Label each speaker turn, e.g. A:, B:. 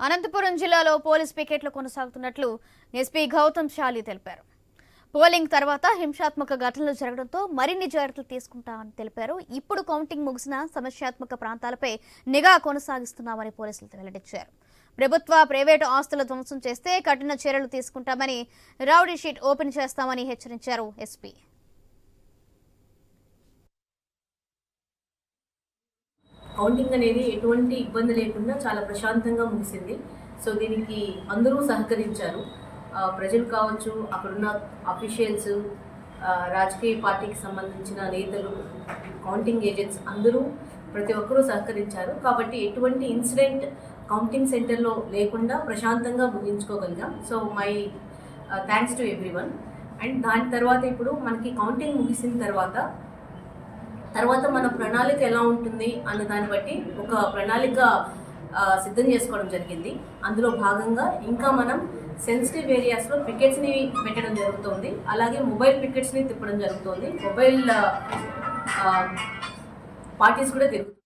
A: అనంతపురం జిల్లాలో పోలీస్ పికెట్లు కొనసాగుతున్నట్లు ఎస్పీ గౌతమ్ షాలి తెలిపారు. పోలింగ్ తర్వాత హింసాత్మక ఘటనలు జరగడంతో మరిన్ని జాగ్రత్తలు తీసుకుంటామని తెలిపారు. ఇప్పుడు కౌంటింగ్ ముగిసిన సమస్యాత్మక ప్రాంతాలపై నిఘా కొనసాగిస్తున్నామని పోలీసులు వెల్లడించారు. ప్రభుత్వ ప్రైవేటు ఆస్తుల ధ్వంసం చేస్తే కఠిన చర్యలు తీసుకుంటామని రౌడీ షీట్ ఓపెన్ చేస్తామని హెచ్చరించారు ఎస్పీ.
B: కౌంటింగ్ అనేది ఎటువంటి ఇబ్బంది లేకుండా చాలా ప్రశాంతంగా ముగిసింది. సో దీనికి అందరూ సహకరించారు. ప్రజలు కావచ్చు అక్కడున్న అఫీషియల్స్ రాజకీయ పార్టీకి సంబంధించిన నేతలు కౌంటింగ్ ఏజెంట్స్ అందరూ ప్రతి ఒక్కరూ సహకరించారు. కాబట్టి ఎటువంటి ఇన్సిడెంట్ కౌంటింగ్ సెంటర్లో లేకుండా ప్రశాంతంగా ముగించుకోగలిగాం. So my thanks to everyone and దాని తర్వాత ఇప్పుడు మనకి కౌంటింగ్ ముగిసిన తర్వాత తర్వాత మన ప్రణాళిక ఎలా ఉంటుంది అన్న దాన్ని బట్టి ఒక ప్రణాళిక సిద్ధం చేసుకోవడం జరిగింది. అందులో భాగంగా ఇంకా మనం సెన్సిటివ్ ఏరియాస్లో పికెట్స్ని పెట్టడం జరుగుతుంది. అలాగే మొబైల్ పికెట్స్ని తిప్పడం జరుగుతుంది. మొబైల్ పార్టీస్ కూడా తిరుగుతుంది